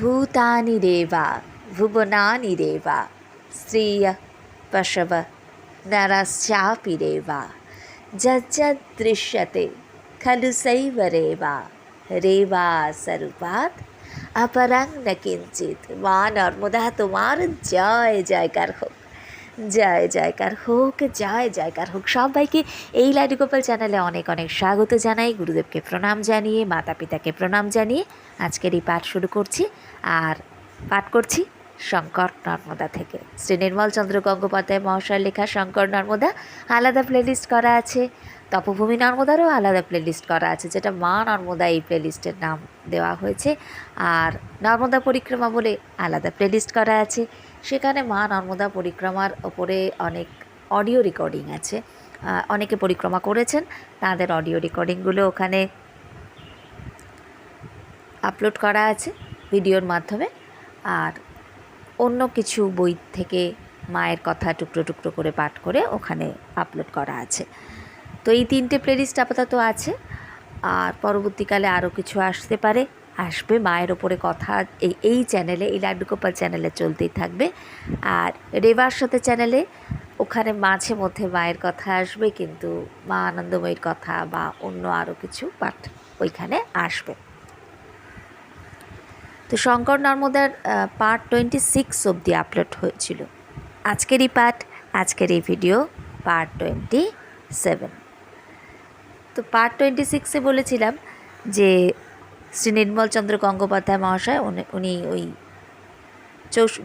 ಭೂತಾನಿ ದೇವ ಭುವನಾನಿ ದೇವ ಸ್ತ್ರೀಯ ಪಶವ ನರಶ್ಚಾಪಿ ದೇವ ಜಜ್ಜದೃಶ್ಯತೆ ಖಲು ಸೈವ ರೇವ ರೇವಾ ಸ್ವರೂಪಾತ್ अपरंग न किंचित माँ नर्मदा तुम्हार जय जयकार हो জয় জয়কার হোক, জয় জয়কার হোক। সবাইকে এই লাডু গোপাল চ্যানেলে অনেক অনেক স্বাগত জানাই। গুরুদেবকে প্রণাম জানিয়ে মাতা পিতাকে প্রণাম জানিয়ে আজকের এই পাঠ শুরু করছি। আর পাঠ করছি শঙ্কর নর্মদা থেকে। শ্রী নির্মল চন্দ্র গঙ্গোপাধ্যায় মহাশয়ের লেখা শঙ্কর নর্মদা আলাদা প্লেলিস্ট করা আছে। তপভূমি নর্মদারও আলাদা প্লেলিস্ট করা আছে, যেটা মা নর্মদা এই প্লেলিস্টের নাম দেওয়া হয়েছে। আর নর্মদা পরিক্রমা বলে আলাদা প্লেলিস্ট করা আছে। সেখানে মা নর্মদা পরিক্রমার ওপরে অনেক অডিও রেকর্ডিং আছে। অনেকে পরিক্রমা করেছেন, তাদের অডিও রেকর্ডিংগুলো ওখানে আপলোড করা আছে ভিডিওর মাধ্যমে। আর অন্য কিছু বই থেকে মায়ের কথা টুকরো টুকরো করে পাঠ করে ওখানে আপলোড করা আছে। তো এই তিনটে প্লেলিস্ট আপাতত আছে। আর পরবর্তীকালে আরও কিছু আসতে পারে। আসবে, মায়ের ওপরে কথা এই এই চ্যানেলে এই লাড্ডু গোপাল চ্যানেলে চলতেই থাকবে। আর রেবার সাথে চ্যানেলে ওখানে মাঝে মধ্যে মায়ের কথা আসবে, কিন্তু মা আনন্দময়ীর কথা বা অন্য আরও কিছু পাঠ ওইখানে আসবে। তো শঙ্কর নর্মদার পার্ট টোয়েন্টি সিক্স অবধি আপলোড হয়েছিল। আজকের এই পার্ট আজকের এই ভিডিও পার্ট টোয়েন্টি সেভেন তো পার্ট টোয়েন্টি সিক্সে বলেছিলাম যে শ্রী নির্মলচন্দ্র গঙ্গোপাধ্যায় মহাশয়, উনি- ওই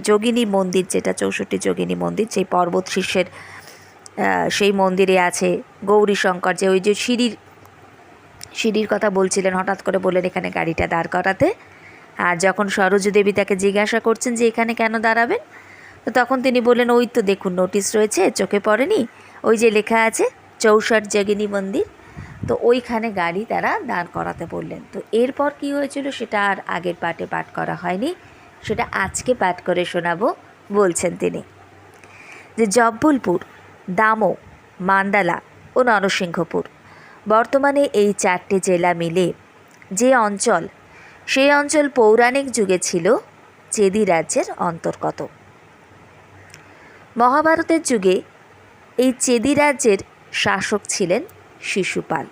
যোগিনী মন্দির যেটা, চৌষট্টি যোগিনী মন্দির সেই পর্বত শীর্ষের সেই মন্দিরে আছে গৌরী শঙ্কর, যে ওই যে সিঁড়ির সিঁড়ির কথা বলছিলেন, হঠাৎ করে বললেন এখানে গাড়িটা দাঁড় করাতে। আর যখন সরোজ দেবী তাকে জিজ্ঞাসা করছেন যে এখানে কেন দাঁড়াবেন, তো তখন তিনি বললেন, ওই তো দেখুন নোটিশ রয়েছে, চোখে পড়েনি, ওই যে লেখা আছে, চৌষট যোগিনী মন্দির। তো ওইখানে গাড়ি তারা দাঁড় করাতে বললেন। তো এরপর কি হয়েছিল সেটা আর আগের পাঠে পাঠ করা হয়নি। সেটা আজকে পাঠ করে শোনাবো, বলছেন তিনি। যে জব্বলপুর দামো মান্দালা ও নরসিংহপুর, বর্তমানে এই চারটে জেলা মিলে যে অঞ্চল, সেই অঞ্চল পৌরাণিক যুগে ছিল, চেদি রাজ্যের অন্তর্গত। মহাভারতের যুগে এই চেদি রাজ্যের শাসক ছিলেন শিশুপাল।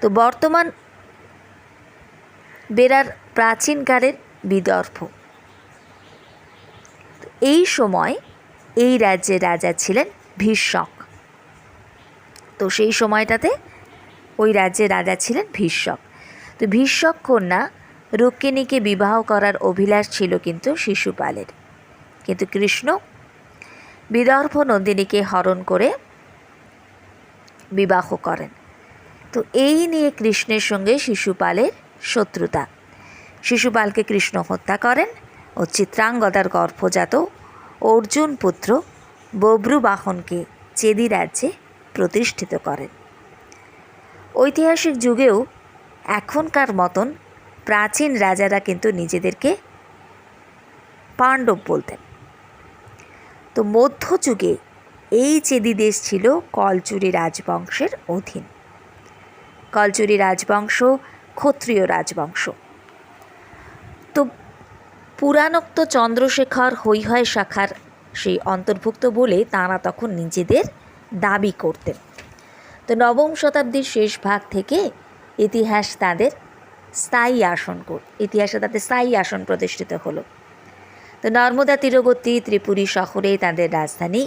তো বর্তমান বেরার প্রাচীনকালের বিদর্ভ। এই সময় এই রাজ্যের রাজা ছিলেন ভীষ্মক। তো সেই সময়টাতে ওই রাজ্যের রাজা ছিলেন ভীষ্মক। তো ভীষ্মক কন্যা রুক্মিণীকে বিবাহ করার অভিলাষ ছিল কিন্তু শিশুপালের। কিন্তু কৃষ্ণ বিদর্ভ নন্দিনীকে হরণ করে বিবাহ করেন। তো এই নিয়ে কৃষ্ণের সঙ্গে শিশুপালের শত্রুতা। শিশুপালকে কৃষ্ণ হত্যা করেন ও চিত্রাঙ্গদার গর্ভজাত অর্জুন পুত্র বব্রুবাহনকে চেদি রাজ্যে প্রতিষ্ঠিত করেন। ঐতিহাসিক যুগেও এখনকার মতন প্রাচীন রাজারা কিন্তু নিজেদেরকে পাণ্ডব বলতেন। তো মধ্যযুগে এই চেদি দেশ ছিল কলচুরি রাজবংশের অধীন। কলচুরি রাজবংশ ক্ষত্রিয় রাজবংশ। তো পুরাণোক্ত চন্দ্রশেখর হৈহয় শাখার সেই অন্তর্ভুক্ত বলে তাঁরা তখন নিজেদের দাবি করতেন। তো নবম শতাব্দীর শেষ ভাগ থেকে ইতিহাস তাদের স্থায়ী আসন ইতিহাসে তাদের স্থায়ী আসন প্রতিষ্ঠিত হলো। তো নর্মদা তীরবর্তী ত্রিপুরী শহরে তাদের রাজধানী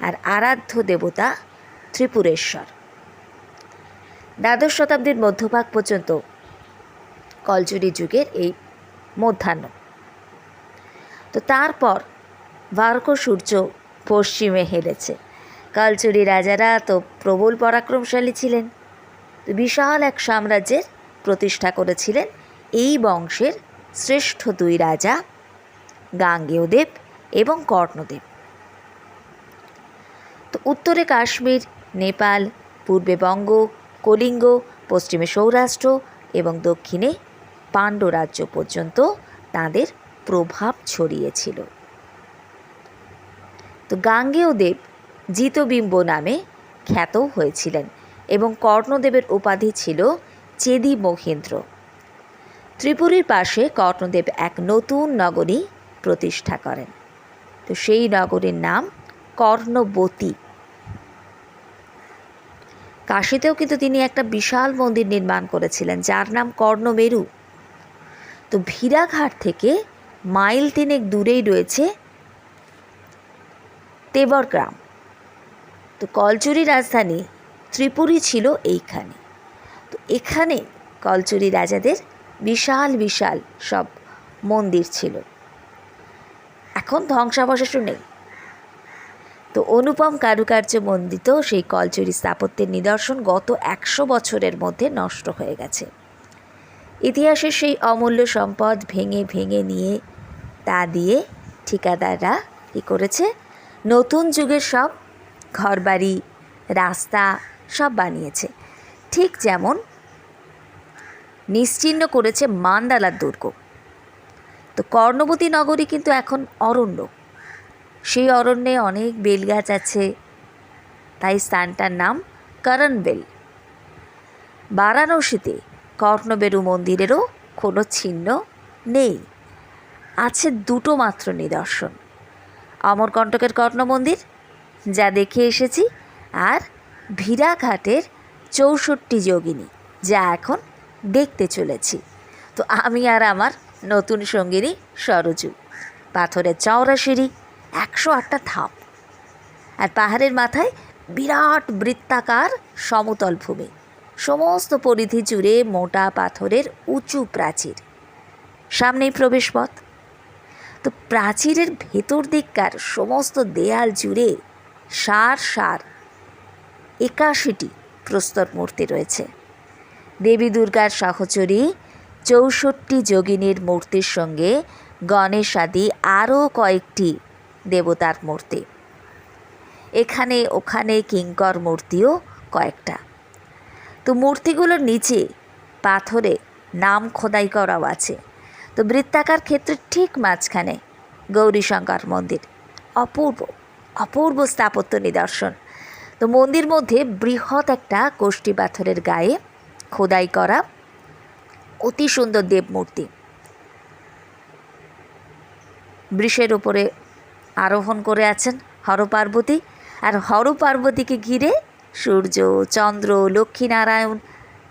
আর আরাধ্য দেবতা ত্রিপুরেশ্বর। দ্বাদশ শতাব্দীর মধ্যভাগ পর্যন্ত কলচুরি যুগের এই মধ্যাহ্ন। তো তারপর ভার্ক সূর্য পশ্চিমে হেলেছে। কালচুরি রাজারা তো প্রবল পরাক্রমশালী ছিলেন। তো বিশাল এক সাম্রাজ্যের প্রতিষ্ঠা করেছিলেন এই বংশের শ্রেষ্ঠ দুই রাজা গাঙ্গেয়দেব এবং কর্ণদেব। উত্তরে কাশ্মীর, নেপাল, পূর্বে বঙ্গ, কলিঙ্গ, পশ্চিমে সৌরাষ্ট্র এবং দক্ষিণে পাণ্ড রাজ্য পর্যন্ত তাদের প্রভাব ছড়িয়েছিল। তো গাঙ্গেয় দেব জিতবিম্ব নামে খ্যাত হয়েছিলেন এবং কর্ণদেবের উপাধি ছিল চেদি মহেন্দ্র। ত্রিপুরীর পাশে কর্ণদেব এক নতুন নগরী প্রতিষ্ঠা করেন। তো সেই নগরীর নাম কর্ণবতী। কাশীতেও কিন্তু তিনি একটা বিশাল মন্দির নির্মাণ করেছিলেন, যার নাম কর্ণমেরু। তো ভিরাঘাট থেকে মাইল তিনেক দূরেই রয়েছে তেবর গ্রাম। তো কলচুরি রাজধানী ত্রিপুরী ছিল এইখানে। তো এখানে কলচুরি রাজাদের বিশাল বিশাল সব মন্দির ছিল। এখন ধ্বংসাবশেষও নেই। তো অনুপম কারুকার্য মন্ডিত সেই কলচুরি স্থাপত্যের নিদর্শন গত একশো বছরের মধ্যে নষ্ট হয়ে গেছে। ইতিহাসের সেই অমূল্য সম্পদ ভেঙে ভেঙে নিয়ে তা দিয়ে ঠিকাদাররা কী করেছে? নতুন যুগের সব ঘরবাড়ি, রাস্তা সব বানিয়েছে। ঠিক যেমন নিশ্চিহ্ন করেছে মান্দালার দুর্গ। তো কর্ণবতী নগরী কিন্তু এখন অরণ্য। সেই অরণ্যে অনেক বেলগাছ আছে। তাই স্থানটার নাম করণবেল। বারাণসীতে কর্ণবেরু মন্দিরেরও কোনো চিহ্ন নেই। আছে দুটো মাত্র নিদর্শন। অমরকণ্টকের কর্ণ মন্দির, যা দেখে এসেছি, আর ভিরাঘাটের চৌষট্টি যোগিনী, যা এখন দেখতে চলেছি। তো আমি আর আমার নতুন সঙ্গিনী সরজু। পাথরের চওড়া সিঁড়ি একশো আটটা ধাপ আর পাহাড়ের মাথায় বিরাট বৃত্তাকার সমতল ভূমি। সমস্ত পরিধি জুড়ে মোটা পাথরের উঁচু প্রাচীর। সামনেই প্রবেশপথ। তো প্রাচীরের ভেতর দিককার সমস্ত দেয়াল জুড়ে সার সার একাশিটি প্রস্তর মূর্তি রয়েছে। দেবী দুর্গার সহচরী চৌষট্টি যোগিনীর মূর্তির সঙ্গে গণেশ আদি আরও কয়েকটি দেবতার মূর্তি। এখানে, ওখানে কিঙ্কর মূর্তিও কয়েকটা। তো মূর্তিগুলোর নিচে পাথরে নাম খোদাই করাও আছে। তো বৃত্তাকার ক্ষেত্রে ঠিক মাঝখানে গৌরীশঙ্কর মন্দির। অপূর্ব অপূর্ব স্থাপত্য নিদর্শন। তো মন্দির মধ্যে বৃহৎ একটা কোষ্ঠী পাথরের গায়ে খোদাই করা অতি সুন্দর দেবমূর্তি। বৃষের ওপরে আরোহণ করে আছেন হরপার্বতী আর হরপার্বতীকে ঘিরে সূর্য, চন্দ্র, লক্ষ্মীনারায়ণ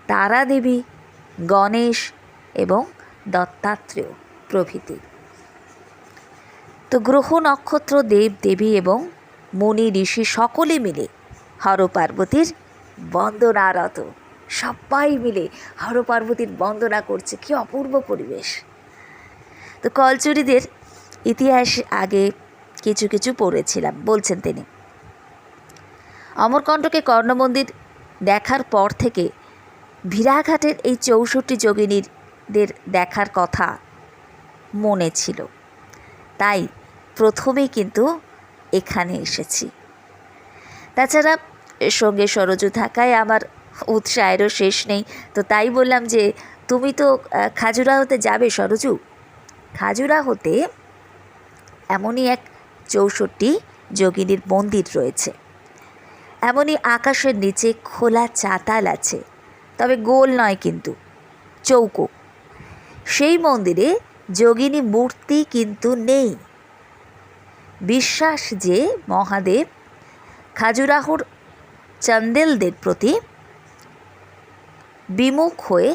তারা দেবী গণেশ এবং দত্তাত্রেয় প্রভৃতি। তো গ্রহ, নক্ষত্র, দেব, দেবী এবং মুনি, ঋষি সকলে মিলে হরপার্বতীর বন্দনারত, সবাই মিলে হরপার্বতীর বন্দনা করছে। কি অপূর্ব পরিবেশ। তো কলচুরিদের ইতিহাস আগে কিছু কিছু পড়েছিলাম, বলছেন তিনি। অমরকণ্ঠকে কর্ণমন্দির দেখার পর থেকে ভিরাঘাটের এই চৌষট্টি যোগিনীদের দেখার কথা মনে ছিল। তাই প্রথমেই কিন্তু এখানে এসেছি। তাছাড়া সঙ্গে সরজু থাকায় আমার উৎসাহেরও শেষ নেই। তো তাই বললাম যে, তুমি তো খাজুরাহোতে যাবে সরজু? খাজুরাহোতে এমনই এক চৌষট্টি যোগিনীর মন্দির রয়েছে। এমনই আকাশের নিচে খোলা চাতাল আছে, তবে গোল নয় কিন্তু, চৌকো। সেই মন্দিরে যোগিনী মূর্তি কিন্তু নেই। বিশ্বাস যে মহাদেব খাজুরাহুর চন্দেলদের প্রতি বিমুখ হয়ে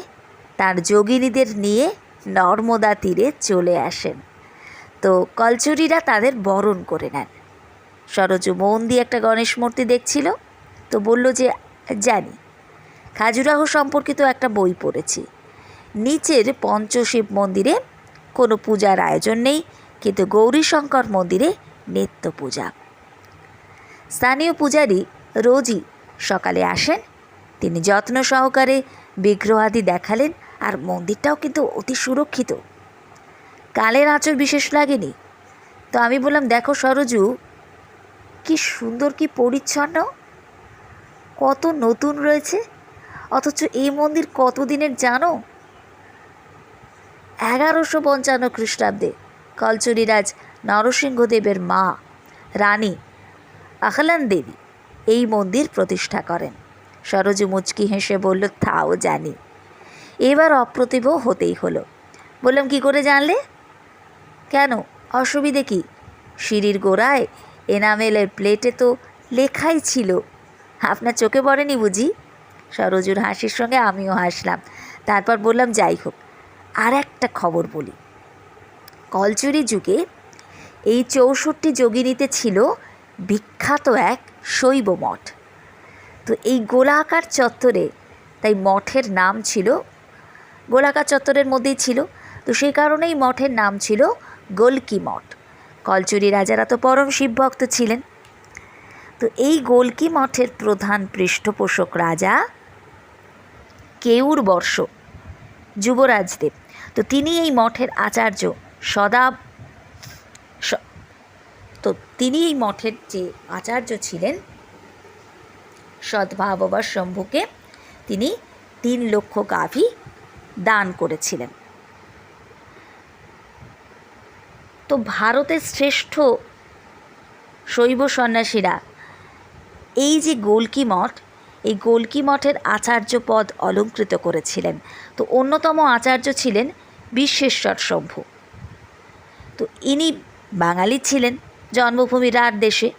তার যোগিনীদের নিয়ে নর্মদা তীরে চলে আসেন। তো কলচুরিরা তাদের বরণ করে নেন। সরজু মন দিয়ে একটা গণেশ মূর্তি দেখছিল, তো বলল যে, জানি, খাজুরাহ সম্পর্কিত একটা বই পড়েছি। নিচের পঞ্চশিব মন্দিরে কোনো পূজার আয়োজন নেই, কিন্তু গৌরীশঙ্কর মন্দিরে নিত্য পূজা। স্থানীয় পূজারী রোজই সকালে আসেন, তিনি যত্ন সহকারে বিগ্রহাদি দেখালেন, আর মন্দিরটাও কিন্তু অতি সুরক্ষিত। কালের আঁচড় বিশেষ লাগেনি। তো আমি বললাম, দেখো সরজু, কি সুন্দর, কি পরিচ্ছন্ন, কত নতুন রয়েছে, অথচ এই মন্দির কতদিনের জানো? এগারোশো পঞ্চান্ন খ্রিস্টাব্দে কলচুরিরাজ নরসিংহদেবের মা, রানী আহলান দেবী এই মন্দির প্রতিষ্ঠা করেন। সরজু মুচকি হেসে বলল তাও জানি। এবার অপ্রতিভ হতেই হলো। বললাম, কি করে জানলে? কেন? অসুবিধে কি? সিঁড়ির গোড়ায় এনামেলের প্লেটে তো লেখাই ছিল। আপনার চোখে পড়েনি বুঝি? সরজুর হাসির সঙ্গে আমিও হাসলাম। তারপর বললাম, যাই হোক, আর একটা খবর বলি। কলচুরি যুগে এই চৌষট্টি যোগিনীতে ছিল বিখ্যাত এক শৈব মঠ। তো এই গোলাকার চত্বরে, তাই মঠের নাম ছিল, গোলাকার চত্বরের মধ্যেই ছিল। তো সেই কারণেই মঠের নাম ছিল গোলকি মঠ? কলচুরি রাজারা তো পরম শিবভক্ত ছিলেন। তো এই গোলকি মঠের প্রধান পৃষ্ঠপোষক রাজা? কেউর বর্ষ? যুবরাজদেব তো তিনি এই মঠের আচার্য, সদা তো তিনি এই মঠের যে আচার্য ছিলেন, সদ্ভাববার শম্ভুকে তিনি তিন লক্ষ গাভী দান করেছিলেন। তো ভারতের শ্রেষ্ঠ শৈব সন্ন্যাসীরা, এই যে গোলকি মঠ, এই গোলকি মঠের আচার্য পদ অলঙ্কৃত করেছিলেন। তো অন্যতম আচার্য ছিলেন বিশ্বেশ্বর শম্ভু। তো ইনি বাঙালি ছিলেন জন্মভূমি রার দেশে।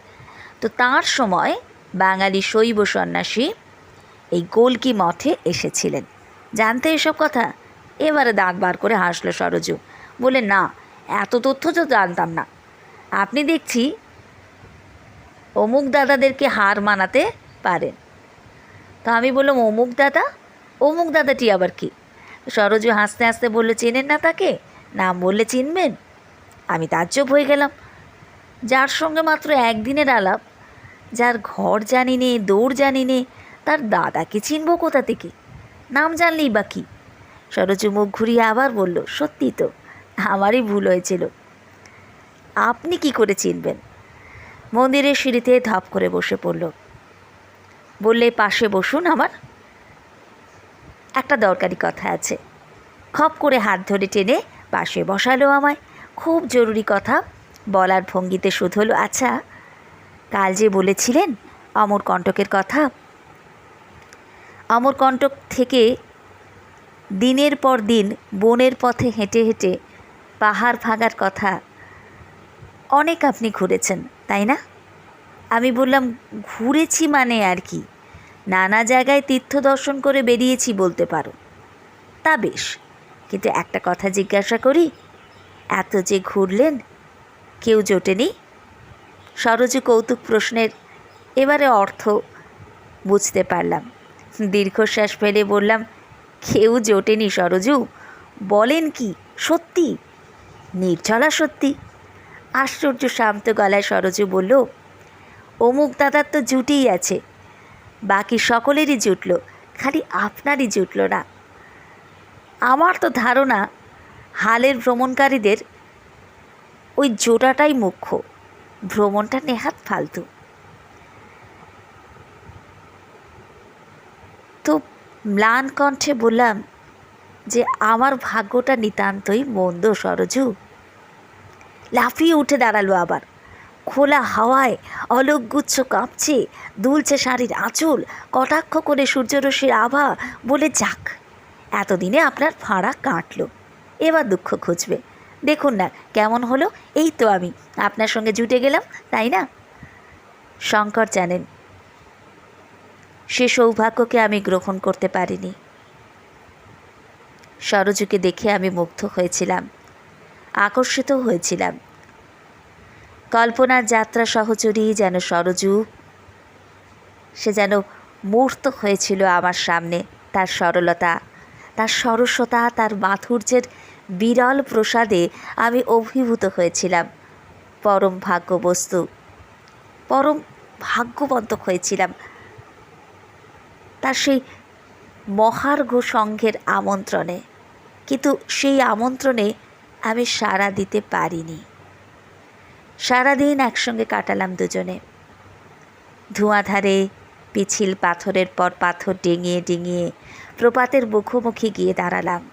তো তার সময় বাঙালি শৈব সন্ন্যাসী এই গোলকি মঠে এসেছিলেন। জানতে এসব কথা? এবারে দাঁত বার করে হাসলো সরজু। বলে না এত তথ্য তো জানতাম না। আপনি দেখছি অমুক দাদাদেরকে হার মানাতে পারেন। তো আমি বললাম, অমুক দাদা? অমুক দাদাটি আবার কি? সরজু হাসতে হাসতে বলল, চেনেন না তাকে? নাম বললে চিনবেন? আমি তাজ্জব হয়ে গেলাম। যার সঙ্গে মাত্র একদিনের আলাপ, যার ঘর জানি নে, দৌড় জানি নে, তার দাদাকে চিনব কোথা থেকে? নাম জানলেই বা কি? সরজু মুখ ঘুরিয়ে আবার বলল, সত্যি তো। আমারই ভুল হয়েছিল। আপনি কি করে চিনবেন? মন্দিরের সিঁড়িতে ধপ করে বসে পড়ল। বললে, পাশে বসুন আমার। একটা দরকারি কথা আছে। খপ করে হাত ধরে টেনে পাশে বসালো আমায়। খুব জরুরি কথা। বলার ভঙ্গিতে শুধল আচ্ছা কাল যে বলেছিলেন অমর অমরকণ্টকের কথা। অমরকণ্টক থেকে দিনের পর দিন বনের পথে হেঁটে হেঁটে পাহাড় ভাঙার কথা। অনেক আপনি ঘুরেছেন, তাই না? আমি বললাম, ঘুরেছি মানে আর কি? নানা জায়গায় তীর্থ দর্শন করে বেরিয়েছি বলতে পারো। তা বেশ, কিন্তু একটা কথা জিজ্ঞাসা করি, এত যে ঘুরলেন, কেউ জোটেনি সরজু কৌতুক প্রশ্নের এবারে অর্থ বুঝতে পারলাম। দীর্ঘশ্বাস ফেলে বললাম, কেউ জোটেনি সরজু, বলেন কি, সত্যি? নির্জলা সত্যি। আশ্চর্য শান্ত গলায় সরজু বলল, অমুক দাদার তো জুটেই আছে। বাকি সকলেরই জুটল, খালি আপনারই জুটল না। আমার তো ধারণা, হালের ভ্রমণকারীদের ওই জোটাটাই মুখ্য, ভ্রমণটা নেহাত ফালতু। তো ম্লান কণ্ঠে বললাম যে, আমার ভাগ্যটা নিতান্তই মন্দ সরজু। লাফিয়ে উঠে দাঁড়াল আবার। খোলা হাওয়ায় অলোকগুচ্ছ কাঁপছে, দুলছে শাড়ির আঁচল, কটাক্ষ করে সূর্যরশ্মির আভা বলে, যাক, এতদিনে আপনার ফাঁড়া কাটলো, এবার দুঃখ খুঁজবে। দেখুন না, কেমন হলো? এই তো আমি, আপনার সঙ্গে জুটে গেলাম, তাই না? শঙ্কর জানেন, সে সৌভাগ্যকে আমি গ্রহণ করতে পারিনি। সরজুকে দেখে আমি মুগ্ধ হয়েছিলাম। আকর্ষিত হয়েছিলাম। কল্পনার যাত্রা সহচরী যেন সরজু। সে যেন মূর্ত হয়েছিল আমার সামনে, তার সরলতা, তার সরস্বতা, তার মাধুর্যের বিরল প্রসাদে আমি অভিভূত হয়েছিলাম। পরম ভাগ্যবস্তু, পরম ভাগ্যবন্ত হয়েছিলাম। তার সেই মহার্ঘ সংঘের আমন্ত্রণে, কিন্তু সেই আমন্ত্রণে আমি সাড়া দিতে পারিনি। সারাদিন একসঙ্গে কাটালাম দুজনে। ধোঁয়াধারে পিছিল পাথরের পর পাথর ডিঙিয়ে ডিঙিয়ে প্রপাতের মুখোমুখি গিয়ে দাঁড়ালাম।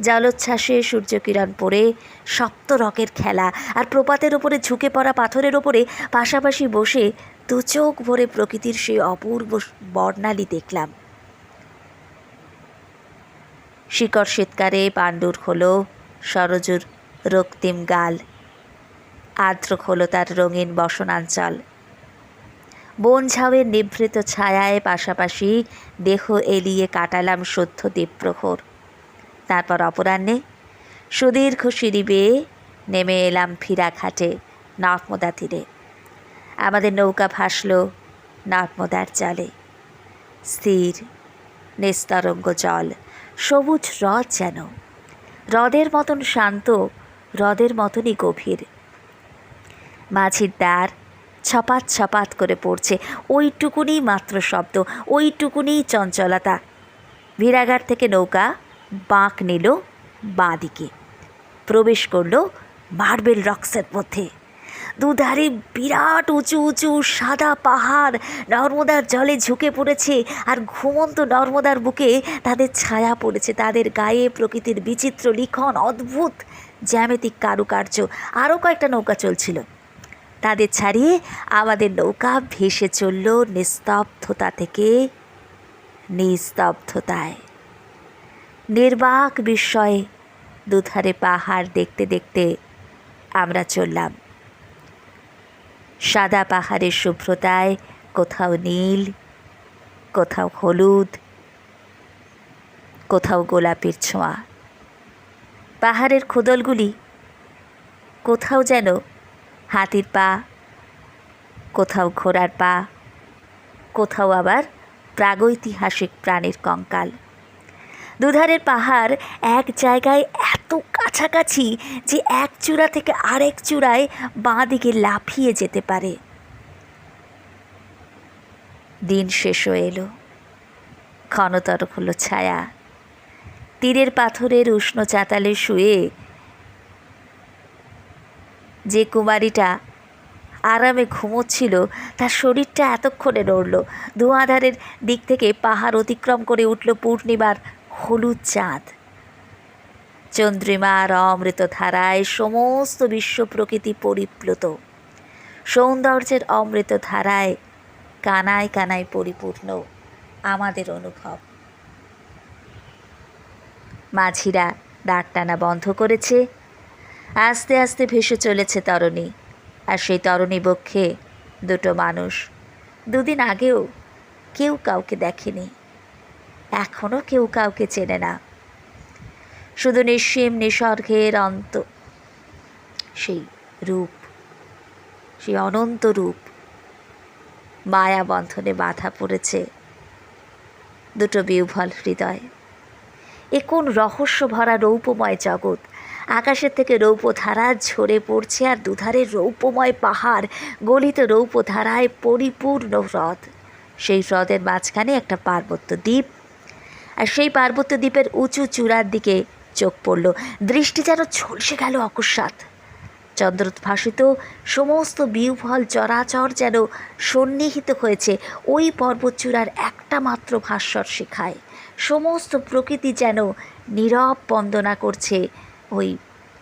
জলোচ্ছ্বাসে সূর্যকিরণ পড়ে সপ্ত রকের খেলা আর প্রপাতের ওপরে ঝুঁকে পড়া পাথরের ওপরে পাশাপাশি বসে দু চোখ ভরে প্রকৃতির সেই অপূর্ব বর্ণালী দেখলাম। শিকড় শীতকারে পাণ্ডুর হলো সরজুর রক্তিম গাল। আর্দ্র হলো তার রঙিন বসনাঞ্চল। বন ঝাউয়ের নিভৃত ছায়ায় পাশাপাশি দেহ এলিয়ে কাটালাম সদ্য দ্বীপ্রহর তারপর অপরাহ্নে সুদীর্ঘ সিঁড়ি বেয়ে নেমে এলাম ফিরা ঘাটে নর্মদা তীরে। আমাদের নৌকা ভাসল নর্মদার জলে। স্থির, নিস্তরঙ্গ জল, সবুজ রথ যেন হ্রদের মতন শান্ত হ্রদের মতনই গভীর। মাঝির দ্বার ছপাত ছপাত করে পড়ছে, ওইটুকুনি মাত্র শব্দ, ওইটুকুনি চঞ্চলতা। ভিড়াঘাট থেকে নৌকা বাঁক নিল বাঁ দিকে প্রবেশ করল মার্বেল রক্সের মধ্যে। দুধারে বিরাট উঁচু উঁচু সাদা পাহাড়। নর্মদার জলে ঝুঁকে পড়েছে আর ঘুমন্ত নর্মদার বুকে তাদের ছায়া পড়েছে। তাদের গায়ে প্রকৃতির বিচিত্র লিখন, অদ্ভুত জ্যামিতিক কারুকার্য। আরও কয়েকটা নৌকা চলছিল। তাদের ছাড়িয়ে আমাদের নৌকা ভেসে চলল নিস্তব্ধতা থেকে নিস্তব্ধতায়। নির্বাক বিস্ময়ে দুধারে পাহাড় দেখতে দেখতে আমরা চললাম। সাদা পাহাড়ের শুভ্রতায়, কোথাও নীল, কোথাও হলুদ, কোথাও গোলাপের ছোঁয়া। পাহাড়ের খোদলগুলি কোথাও যেন হাতির পা, কোথাও ঘোড়ার পা, কোথাও আবার প্রাগৈতিহাসিক প্রাণীর কঙ্কাল। দুধারের পাহাড় এক জায়গায় এত কাছাকাছি যে এক চূড়া থেকে আরেক চূড়ায় বাঁ দিকে লাফিয়ে যেতে পারে। দিন শেষ হয়ে এলো। ক্ষণতর হলো ছায়া। তীরের পাথরের উষ্ণ চাতালে শুয়ে যে কুমারীটা আরামে ঘুমোচ্ছিল, তার শরীরটা এতক্ষণে নড়ল। ধোঁয়াধারের দিক থেকে পাহাড় অতিক্রম করে উঠল পূর্ণিমার হলুদ চাঁদ। চন্দ্রিমার অমৃত ধারায় সমস্ত বিশ্ব প্রকৃতি পরিপ্লুত। সৌন্দর্যের অমৃত ধারায় কানায় কানায় পরিপূর্ণ আমাদের অনুভব। মাঝিরা দাঁড় টানা বন্ধ করেছে। আস্তে আস্তে ভেসে চলেছে তরণী। আর সেই তরণী বক্ষে দুটো মানুষ। দুদিন আগেও কেউ কাউকে দেখেনি। এখনও কেউ কাউকে চেনে না। শুধু নিঃসীম নিসর্গের অন্ত, সেই রূপ, সেই অনন্ত রূপ মায়া বন্ধনে বাধা পড়েছে দুটো বিউভল হৃদয়। এ কোন রহস্য ভরা রৌপময় জগৎ? আকাশের থেকে রৌপ ধারা ঝরে পড়ছে আর দুধারে রৌপময় পাহাড়, গলিত রৌপ ধারায় পরিপূর্ণ হ্রদ। সেই হ্রদের মাঝখানে একটা পার্বত্য দ্বীপ আর সেই পার্বত্য দ্বীপের উঁচু চূড়ার দিকে চোখ পড়ল। দৃষ্টি যেন ঝলসে গেল অকস্মাৎ। চন্দ্রোদ্ভাসিত সমস্ত বিউফল চরাচর যেন সন্নিহিত হয়েছে ওই পর্বতচূড়ার একটা মাত্র ভাস্বর শিখায়। সমস্ত প্রকৃতি যেন নীরব বন্দনা করছে ওই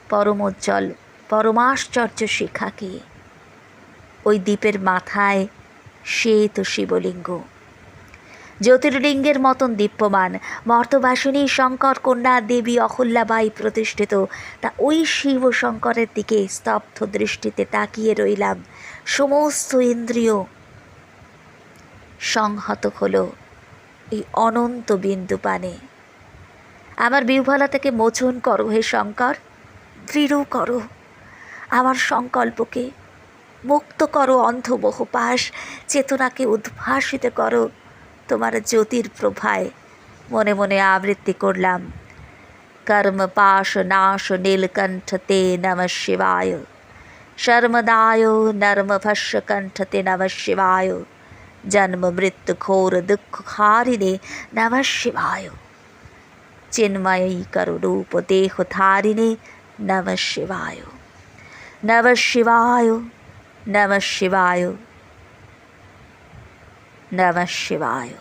পরমোজ্জ্বল, পরমাশ্চর্য শিখাকে। ওই দ্বীপের মাথায় শ্বেত শিবলিঙ্গ। জ্যোতির্লিঙ্গের মতন দীপ্যমান। মর্তবাসিনী শঙ্কর কন্যা দেবী অহল্যাবাই প্রতিষ্ঠিত। তা ওই শিব শঙ্করের দিকে স্তব্ধ দৃষ্টিতে তাকিয়ে রইলাম। সমস্ত ইন্দ্রিয় সংহত হলো এই অনন্ত বিন্দু পানে। আমার বিহ্বলা থেকে মোচন করো হে শঙ্কর, দৃঢ় করো। আমার সংকল্পকে মুক্ত করো অন্ধ বহুপাশ চেতনাকে উদ্ভাসিত করো। তোমার জ্যোতির প্রভায়। মনে মনে আবৃত্তি করলাম। কর্ম, পাশ, নাশ, নীলকণ্ঠ, তে নম শিবায়। শর্মদায়, নর্ম ভস্য কণ্ঠ, তে নম শিবায়। জন্ম, মৃত্যু, ঘোর, দুঃখ, হারিণে নম শিবায়। চিন্ময়ী করো রূপ দেহ ধারিণে নম শিবায়। নম শিবায় নম শিবায়। নম শিবায়।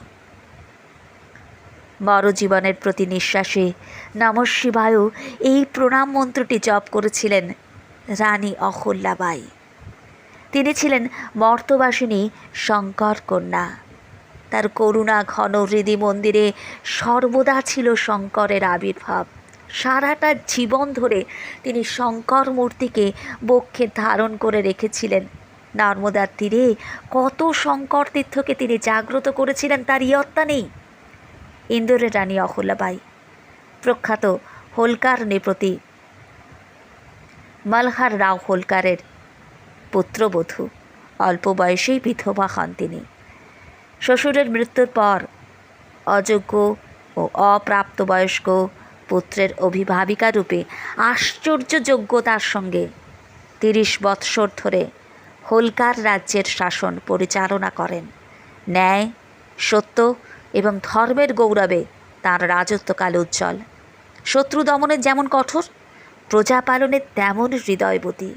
বড় জীবনের প্রতি নিঃশ্বাসে নম শিবায় এই প্রণাম মন্ত্রটি জপ করেছিলেন রানী অহল্যাবাই। তিনি ছিলেন মর্তবাসিনী শঙ্কর কন্যা। তার করুণা ঘন হৃদি মন্দিরে সর্বদা ছিল শঙ্করের আবির্ভাব। সারাটা জীবন ধরে তিনি শঙ্কর মূর্তিকে বক্ষে ধারণ করে রেখেছিলেন। নর্মদার তীরে কত শঙ্কর তীর্থকে তিনি জাগ্রত করেছিলেন তার ইয়ত্তা নেই। ইন্দোরের রানী অহল্যাবাই প্রখ্যাত হোলকার নৃপতি মালহার রাও হোলকারের পুত্রবধূ, অল্প বয়সেই বিধবা হন তিনি। শ্বশুরের মৃত্যুর পর অযোগ্য ও অপ্রাপ্তবয়স্ক পুত্রের অভিভাবিকা রূপে আশ্চর্য যোগ্যতার সঙ্গে তিরিশ বৎসর ধরে হোলকার রাজ্যের শাসন পরিচালনা করেন। ন্যায়, সত্য এবং ধর্মের গৌরবে তাঁর রাজত্বকাল উজ্জ্বল। শত্রু দমনের যেমন কঠোর, প্রজা পালনের তেমন হৃদয়বতী।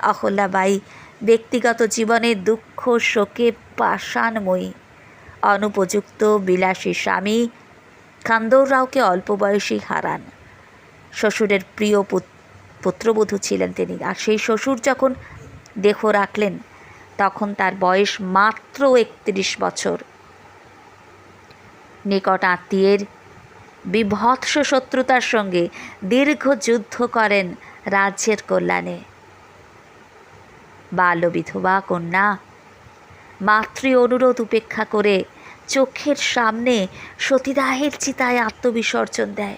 অহল্যাবাই ব্যক্তিগত জীবনে দুঃখ, শোকে পাষাণময়ী। অনুপযুক্ত, বিলাসী স্বামী খান্দর রাওকে অল্প বয়সেই হারান। শ্বশুরের প্রিয় পুত্রবধূ ছিলেন তিনি। আর সেই শ্বশুর যখন দেহ রাখলেন। তখন তার বয়স মাত্র একত্রিশ বছর। নিকট আত্মীয়ের বিভৎস শত্রুতার সঙ্গে দীর্ঘ যুদ্ধ করেন রাজ্যের কল্যাণে। বাল্য বিধবা কন্যা, মাতৃ অনুরোধ উপেক্ষা করে চোখের সামনে সতীদাহের চিতায় আত্মবিসর্জন দেয়।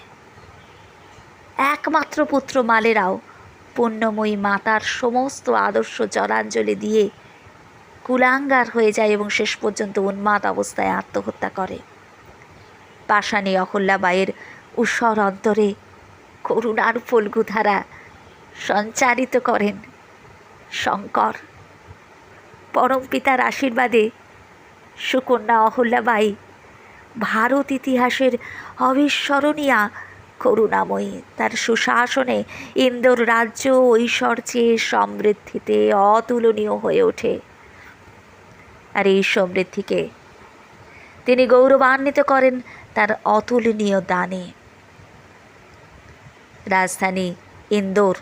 একমাত্র পুত্র মালেরাও পুণ্যময়ী মাতার সমস্ত আদর্শ জলাঞ্জলি দিয়ে কুলাঙ্গার হয়ে যায় এবং শেষ পর্যন্ত উন্মাদ অবস্থায় আত্মহত্যা করে। পাষাণী অহল্যাবাইয়ের উষর অন্তরে করুণার ফল্গুধারা সঞ্চারিত করেন শঙ্কর। পরম পিতার আশীর্বাদে সুকন্যা অহল্যাবাই ভারত ইতিহাসের অবিস্মরণীয়া করুণাময়ী। তার সুশাসনে ইন্দোর রাজ্য ঐশ্বর্যে সমৃদ্ধিতে অতুলনীয় হয়ে ওঠে। আর এই সমৃদ্ধিকে তিনি গৌরবান্বিত করেন তার অতুলনীয় দানে। রাজধানী ইন্দোর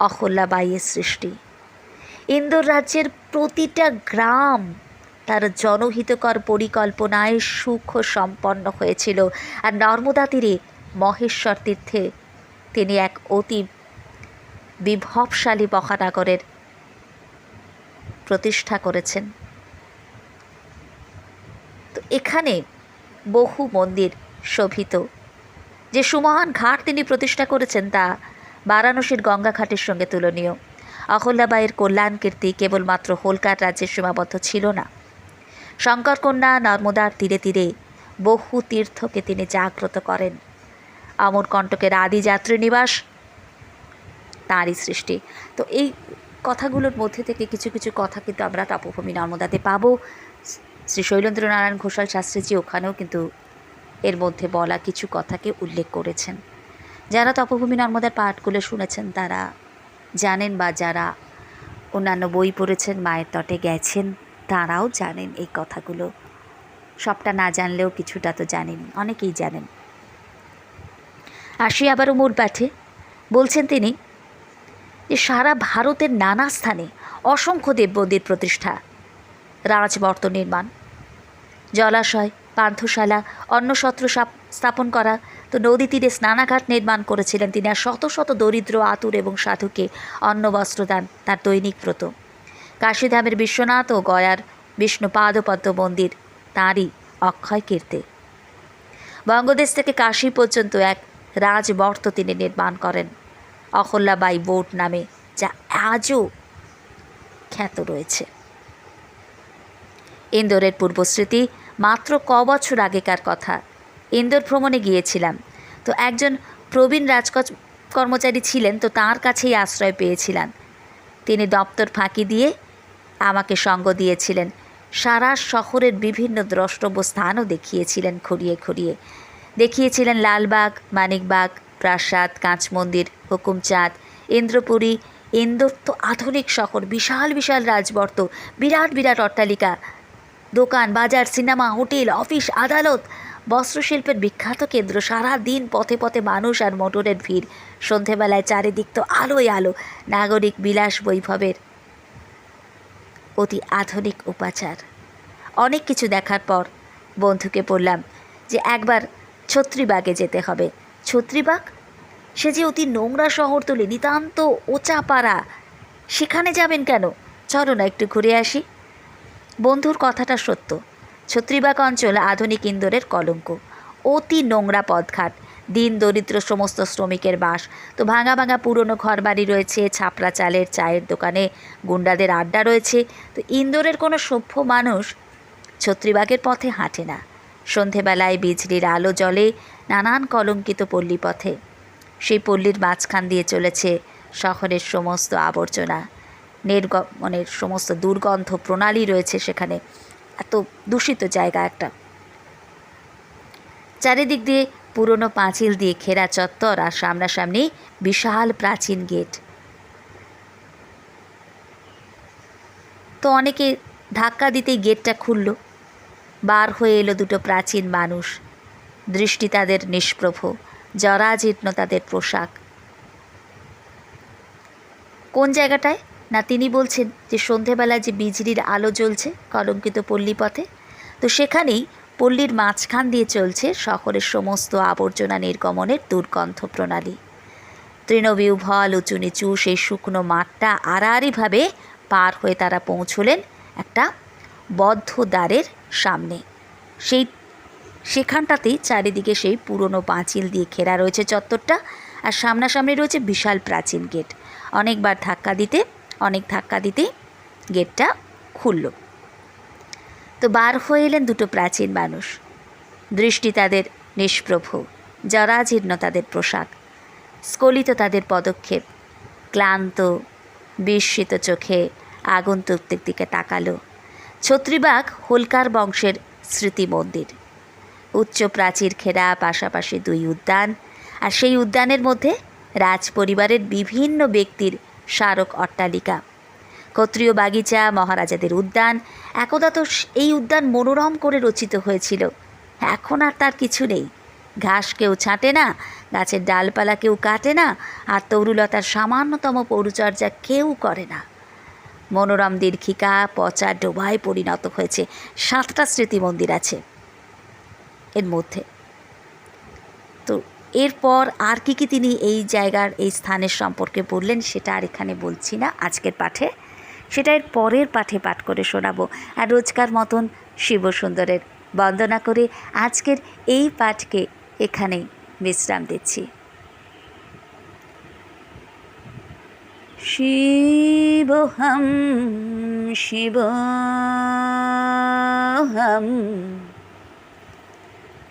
অহল্যাবাইয়ের সৃষ্টি। ইন্দোর রাজ্যের প্রতিটা গ্রাম তার জনহিতকর পরিকল্পনায় সুখ সম্পন্ন হয়েছিল। আর নর্মদা তীরে মহেশ্বর তীর্থে তিনি এক অতি বিভবশালী মহানগরের প্রতিষ্ঠা করেছেন। তো এখানে বহু মন্দির শোভিত। যে সুমহান ঘাট তিনি প্রতিষ্ঠা করেছেন তা বারাণসীর গঙ্গা ঘাটের সঙ্গে তুলনীয়। অহল্যাবাইয়ের কল্যাণ কীর্তি কেবলমাত্র হোলকার রাজ্যে সীমাবদ্ধ ছিল না। শঙ্করকন্যা নর্মদার তীরে তীরে বহু তীর্থকে তিনি জাগ্রত করেন। অমরকণ্টকের আদিযাত্রী নিবাস তাঁরই সৃষ্টি। তো এই কথাগুলোর মধ্যে থেকে কিছু কিছু কথা কিন্তু আমরা তপভূমি নর্মদাতে পাবো। শ্রী শৈলেন্দ্রনারায়ণ ঘোষাল শাস্ত্রীজি ওখানেও কিন্তু এর মধ্যে বলা কিছু কথাকে উল্লেখ করেছেন। যারা তপভূমি নর্মদার পাঠগুলো শুনেছেন তারা জানেন বা যারা অন্যান্য বই পড়েছেন, মায়ের তটে গেছেন তারাও জানেন এই কথাগুলো। সবটা না জানলেও কিছুটা তো জানেন, অনেকেই জানেন। আসি আবারও মূল পাঠে বলছেন তিনি যে সারা ভারতের নানা স্থানে অসংখ্য দেবমন্দির প্রতিষ্ঠা রাজবর্ত নির্মাণ, জলাশয়, পান্থশালা অন্নসত্র সাপ- স্থাপন করা, তো নদী তীরে স্নানাঘাট নির্মাণ করেছিলেন তিনি আর শত শত দরিদ্র, আতুর এবং সাধুকে অন্ন বস্ত্রদান তার দৈনিক ব্রত। কাশীধামের বিশ্বনাথ ও গয়ার বিষ্ণুপাদপদ্ম মন্দির, তাঁরই অক্ষয় কীর্তি। বঙ্গদেশ থেকে কাশী পর্যন্ত এক রাজবর্ত তিনি নির্মাণ করেন। অহল্যাবাই বোট নামে যা আজও খ্যাত রয়েছে। ইন্দোরের পূর্বস্মৃতি মাত্র ক বছর আগেকার কথা। ইন্দোর ভ্রমণে গিয়েছিলাম। তো একজন প্রবীণ রাজকচ, কর্মচারী ছিলেন, তো তার কাছেই আশ্রয় পেয়েছিলাম। তিনি দপ্তর ফাঁকি দিয়ে আমাকে সঙ্গ দিয়েছিলেন। সারা শহরের বিভিন্ন দ্রষ্টব্য স্থানও দেখিয়েছিলেন খুঁড়িয়ে খুঁড়িয়ে। দেখিয়েছিলেন লালবাগ, মানিকবাগ, প্রাসাদ কাঁচ মন্দির হুকুমচাঁদ, ইন্দ্রপুরী ইন্দোর তো আধুনিক শহর, বিশাল বিশাল রাজবর্ত, বিরাট বিরাট অট্টালিকা, দোকান, বাজার, সিনেমা, হোটেল, অফিস, আদালত, বস্ত্রশিল্পের বিখ্যাত কেন্দ্র সারা দিন পথে পথে মানুষ আর মোটরের ভিড়। সন্ধেবেলায় চারিদিক তো আলোয় আলো, নাগরিক বিলাস বৈভবের। অতি আধুনিক উপাচার। অনেক কিছু দেখার পর বন্ধুকে বললাম যে একবার ছত্রীবাগে যেতে হবে। ছত্রিবাগ? সে যে অতি নোংরা শহরতলি নিতান্ত ওচাপাড়া সেখানে যাবেন কেন? চলো না একটু ঘুরে আসি। বন্ধুর কথাটা সত্য। ছত্রিবাগ অঞ্চল আধুনিক ইন্দোরের কলঙ্ক। অতি নোংরা পথঘাট। দিন দরিদ্র সমস্ত শ্রমিকের বাস। তো ভাঙা ভাঙা পুরনো ঘরবাড়ি রয়েছে ছাপড়া চালের চায়ের দোকানে গুন্ডাদের আড্ডা রয়েছে। তো ইন্দোরের কোনো সভ্য মানুষ ছত্রিবাগের পথে হাঁটে না। সন্ধেবেলায় বিজলির আলো জলে নানান কলঙ্কিত পল্লী পথে। সেই পল্লীর মাঝখান দিয়ে চলেছে শহরের সমস্ত আবর্জনা। নির্গমনের সমস্ত দুর্গন্ধ প্রণালী রয়েছে সেখানে। এত দূষিত জায়গা একটা। চারিদিক দিয়ে পুরনো পাঁচিল দিয়ে ঘেরা চত্বর আর সামনাসামনি বিশাল প্রাচীন গেট। তো অনেকে ধাক্কা দিতেই গেটটা খুলল। বার হয়ে এলো দুটো প্রাচীন মানুষ। দৃষ্টি তাদের নিষ্প্রভ, জরাজীর্ণ তাদের পোশাক। কোন জায়গাটায়? না তিনি বলছেন যে সন্ধেবেলায় যে বিজলির আলো জ্বলছে কলঙ্কিত পল্লী পথে তো সেখানেই পল্লীর মাঝখান দিয়ে চলছে শহরের সমস্ত আবর্জনা নির্গমনের দুর্গন্ধ প্রণালী। তৃণবিউভল উঁচু নিচু সেই শুকনো মাঠটা আড়াআড়িভাবে পার হয়ে তারা পৌঁছলেন একটা বদ্ধ দ্বারের সামনে। সেই সেখানটাতেই চারিদিকে সেই পুরনো পাঁচিল দিয়ে ঘেরা রয়েছে চত্বরটা আর সামনাসামনি রয়েছে বিশাল প্রাচীন গেট। অনেকবার ধাক্কা দিতে, অনেক ধাক্কা দিতে গেটটা খুলল। তো বার হয়ে এলেন দুটো প্রাচীন মানুষ। দৃষ্টি তাদের নিষ্প্রভ, জরাজীর্ণ তাদের পোশাক, স্খলিত তাদের পদক্ষেপ, ক্লান্ত, বিস্মিত চোখে আগন্তুকদের দিকে তাকালো। ছত্রিবাগ হোলকার বংশের স্মৃতি মন্দির উচ্চ প্রাচীর ঘেরা, পাশাপাশি দুই উদ্যান, আর সেই উদ্যানের মধ্যে রাজ পরিবারের বিভিন্ন ব্যক্তির স্মারক অট্টালিকা। ক্ষত্রিয় বাগিচা, মহারাজাদের উদ্যান, একদা তো এই উদ্যান মনোরম করে রচিত হয়েছিল। এখন আর তার কিছু নেই। ঘাস কেউ ছাঁটে না, গাছের ডালপালা কেউ কাটে না, আর তরুলতার সামান্যতম পরিচর্যা কেউ করে না। মনোরম দীর্ঘিকা, পচা ডোবায় পরিণত হয়েছে। সাতটা স্মৃতি মন্দির আছে এর মধ্যে। তো এরপর আর কি কি তিনি এই জায়গার, এই স্থানের সম্পর্কে বললেন সেটা আর এখানে বলছি না। আজকের পাঠে সেটা এর পরের পাঠে পাঠ করে শোনাবো আর রোজকার মতন শিবসুন্দরের বন্দনা করে আজকের এই পাঠকে এখানেই বিশ্রাম দিচ্ছি শিবহম শিবহম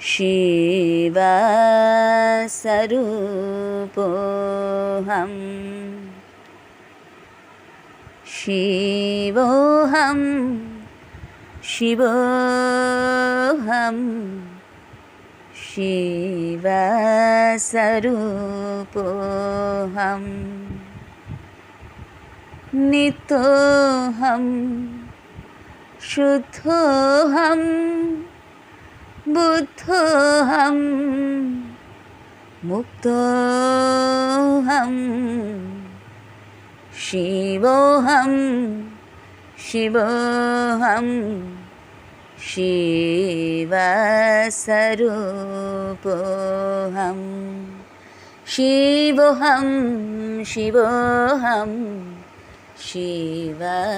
शिवस्वरूपोऽहम् शिवोऽहं शिव शिवस्वरूपोऽहं नितोऽहं शुद्धोऽहं बुद्धोऽहं मुक्तोऽहम् शिवोऽहं शिवोऽहं शिवस्वरूपोऽहं शिवोऽहं शिवोऽहं शिवस्वरूपोऽहम्